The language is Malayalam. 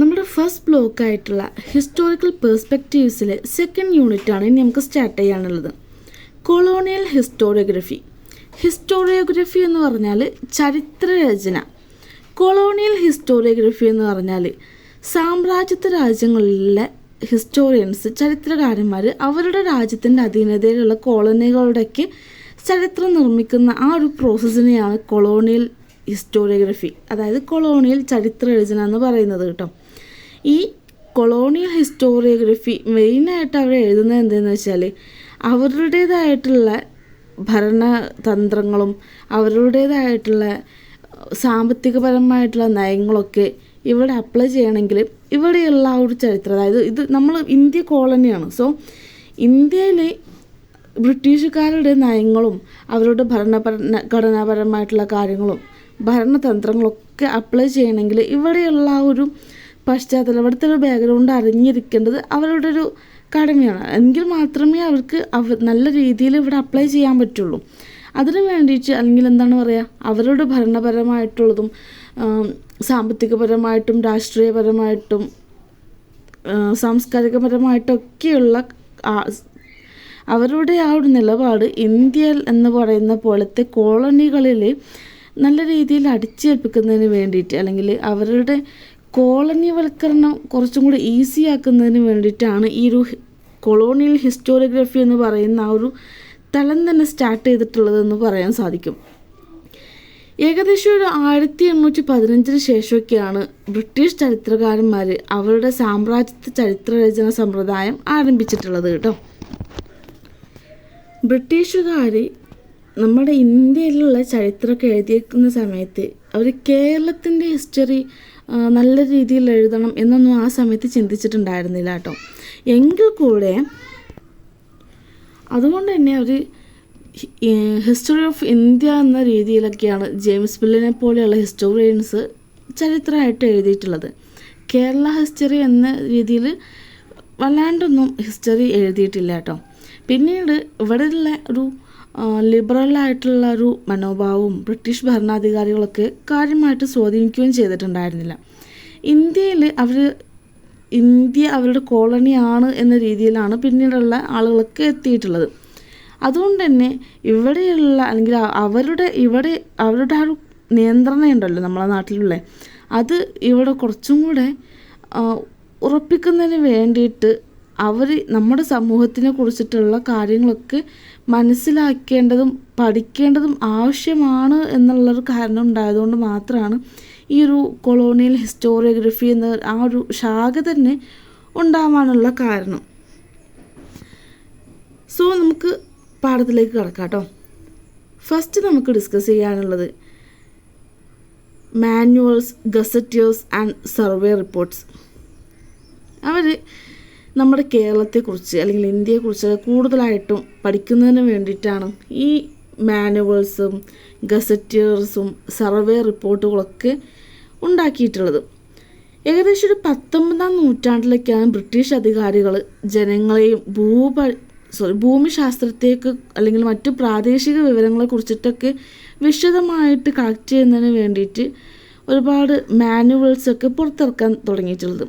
നമ്മുടെ ഫസ്റ്റ് ബ്ലോക്ക് ആയിട്ടുള്ള ഹിസ്റ്റോറിക്കൽ പെർസ്പെക്റ്റീവ്സിലെ സെക്കൻഡ് യൂണിറ്റാണ് ഇനി നമുക്ക് സ്റ്റാർട്ട് ചെയ്യാനുള്ളത്. കൊളോണിയൽ ഹിസ്റ്റോറിയോഗ്രഫി ഹിസ്റ്റോറിയോഗ്രഫി എന്ന് പറഞ്ഞാൽ ചരിത്രരചന. കൊളോണിയൽ ഹിസ്റ്റോറിയോഗ്രഫി എന്ന് പറഞ്ഞാൽ സാമ്രാജ്യത്വ രാജ്യങ്ങളിലെ ഹിസ്റ്റോറിയൻസ് ചരിത്രകാരന്മാർ അവരുടെ രാജ്യത്തിന്റെ അധീനതയിലുള്ള കോളനികളുടെയൊക്കെ ചരിത്രം നിർമ്മിക്കുന്ന ആ ഒരു പ്രോസസ്സിനെയാണ് കൊളോണിയൽ ഹിസ്റ്റോറിയോഗ്രഫി അതായത് കൊളോണിയൽ ചരിത്ര രചന എന്ന് പറയുന്നത് കേട്ടോ. ഈ കൊളോണിയൽ ഹിസ്റ്റോറിയോഗ്രഫി മെയിനായിട്ട് അവർ എഴുതുന്നത് എന്താണെന്ന് വെച്ചാൽ അവരുടേതായിട്ടുള്ള ഭരണതന്ത്രങ്ങളും അവരുടേതായിട്ടുള്ള സാമ്പത്തികപരമായിട്ടുള്ള നയങ്ങളൊക്കെ ഇവിടെ അപ്ലൈ ചെയ്യണമെങ്കിൽ ഇവിടെയുള്ള ആ ഒരു ചരിത്രം അതായത് ഇത് നമ്മൾ ഇന്ത്യ കോളനിയാണ്. സോ ഇന്ത്യയിലെ ബ്രിട്ടീഷുകാരുടെ നയങ്ങളും അവരുടെ ഭരണപര ഘടനാപരമായിട്ടുള്ള കാര്യങ്ങളും ഭരണതന്ത്രങ്ങളൊക്കെ അപ്ലൈ ചെയ്യണമെങ്കിൽ ഇവിടെയുള്ള ആ ഒരു പശ്ചാത്തലം അവിടുത്തെ ഒരു ബാക്ക്ഗ്രൗണ്ട് അറിഞ്ഞിരിക്കേണ്ടത് അവരുടെ ഒരു കടമയാണ്. എങ്കിൽ മാത്രമേ അവർക്ക് അവ നല്ല രീതിയിൽ ഇവിടെ അപ്ലൈ ചെയ്യാൻ പറ്റുള്ളൂ. അതിനു വേണ്ടിയിട്ട് അല്ലെങ്കിൽ എന്താണ് പറയുക അവരുടെ ഭരണപരമായിട്ടുള്ളതും സാമ്പത്തികപരമായിട്ടും രാഷ്ട്രീയപരമായിട്ടും സാംസ്കാരികപരമായിട്ടൊക്കെയുള്ള അവരുടെ ആ ഒരു നിലപാട് ഇന്ത്യ എന്ന് പറയുന്ന പോലത്തെ കോളനികളിൽ നല്ല രീതിയിൽ അടിച്ചേൽപ്പിക്കുന്നതിന് വേണ്ടിയിട്ട് അല്ലെങ്കിൽ അവരുടെ കോളനിവൽക്കരണം കുറച്ചും കൂടി ഈസി ആക്കുന്നതിന് വേണ്ടിയിട്ടാണ് ഈ ഒരു കൊളോണിയൽ ഹിസ്റ്റോറിയോഗ്രഫി എന്ന് പറയുന്ന ആ ഒരു തലം തന്നെ സ്റ്റാർട്ട് ചെയ്തിട്ടുള്ളതെന്ന് പറയാൻ സാധിക്കും. ഏകദേശം ഒരു ആയിരത്തി എണ്ണൂറ്റി പതിനഞ്ചിന് ശേഷമൊക്കെയാണ് ബ്രിട്ടീഷ് ചരിത്രകാരന്മാർ അവരുടെ സാമ്രാജ്യത്തെ ചരിത്രരചന സമ്പ്രദായം ആരംഭിച്ചിട്ടുള്ളത് കേട്ടോ. ബ്രിട്ടീഷുകാർ നമ്മുടെ ഇന്ത്യയിലുള്ള ചരിത്രമൊക്കെ എഴുതിയേക്കുന്ന സമയത്ത് അവർ കേരളത്തിന്റെ ഹിസ്റ്ററി നല്ല രീതിയിൽ എഴുതണം എന്നൊന്നും ആ സമയത്ത് ചിന്തിച്ചിട്ടുണ്ടായിരുന്നില്ല കേട്ടോ. എങ്കിൽ കൂടെ അതുകൊണ്ട് തന്നെ അവർ ഹിസ്റ്ററി ഓഫ് ഇന്ത്യ എന്ന രീതിയിലൊക്കെയാണ് ജെയിംസ് ബില്ലിനെ പോലെയുള്ള ഹിസ്റ്റോറിയൻസ് ചരിത്രമായിട്ട് എഴുതിയിട്ടുള്ളത്. കേരള ഹിസ്റ്ററി എന്ന രീതിയിൽ വല്ലാണ്ടൊന്നും ഹിസ്റ്ററി എഴുതിയിട്ടില്ല കേട്ടോ. പിന്നീട് ഇവിടെയുള്ള ഒരു ലിബറലായിട്ടുള്ള ഒരു മനോഭാവവും ബ്രിട്ടീഷ് ഭരണാധികാരികളൊക്കെ കാര്യമായിട്ട് സ്വാധീനിക്കുകയും ചെയ്തിട്ടുണ്ടായിരുന്നില്ല. ഇന്ത്യയിൽ അവർ ഇന്ത്യ അവരുടെ കോളനിയാണ് എന്ന രീതിയിലാണ് പിന്നീടുള്ള ആളുകളൊക്കെ എത്തിയിട്ടുള്ളത്. അതുകൊണ്ട് തന്നെ ഇവിടെയുള്ള അല്ലെങ്കിൽ അവരുടെ ഇവിടെ അവരുടെ ആ ഒരു നിയന്ത്രണം ഉണ്ടല്ലോ നമ്മളെ നാട്ടിലുള്ള. അത് ഇവിടെ കുറച്ചും കൂടെ ഉറപ്പിക്കുന്നതിന് വേണ്ടിയിട്ട് അവർ നമ്മുടെ സമൂഹത്തിനെ കുറിച്ചിട്ടുള്ള കാര്യങ്ങളൊക്കെ മനസ്സിലാക്കേണ്ടതും പഠിക്കേണ്ടതും ആവശ്യമാണ് എന്നുള്ളൊരു കാരണം ഉണ്ടായതുകൊണ്ട് മാത്രമാണ് ഈ ഒരു കൊളോണിയൽ ഹിസ്റ്റോറിയോഗ്രഫി എന്ന ആ ഒരു ശാഖ തന്നെ ഉണ്ടാവാനുള്ള കാരണം. സോ നമുക്ക് പാഠത്തിലേക്ക് കിടക്കാം കേട്ടോ ഫസ്റ്റ് നമുക്ക് ഡിസ്കസ് ചെയ്യാനുള്ളത് manuals gazetteers and survey reports അവർ നമ്മുടെ കേരളത്തെക്കുറിച്ച് അല്ലെങ്കിൽ ഇന്ത്യയെക്കുറിച്ച് കൂടുതലായിട്ടും പഠിക്കുന്നതിന് വേണ്ടിയിട്ടാണ് ഈ മാനുവൽസും ഗസറ്റേഴ്സും സർവേ റിപ്പോർട്ടുകളൊക്കെ ഉണ്ടാക്കിയിട്ടുള്ളത്. ഏകദേശം ഒരു പത്തൊമ്പതാം നൂറ്റാണ്ടിലേക്കാണ് ബ്രിട്ടീഷ് അധികാരികൾ ജനങ്ങളെയും ഭൂപ സോറി ഭൂമിശാസ്ത്രത്തേക്ക് അല്ലെങ്കിൽ മറ്റു പ്രാദേശിക വിവരങ്ങളെ കുറിച്ചിട്ടൊക്കെ വിശദമായിട്ട് കളക്ട് ചെയ്യുന്നതിന് വേണ്ടിയിട്ട് ഒരുപാട് മാനുവൽസൊക്കെ പുറത്തിറക്കാൻ തുടങ്ങിയിട്ടുള്ളത്.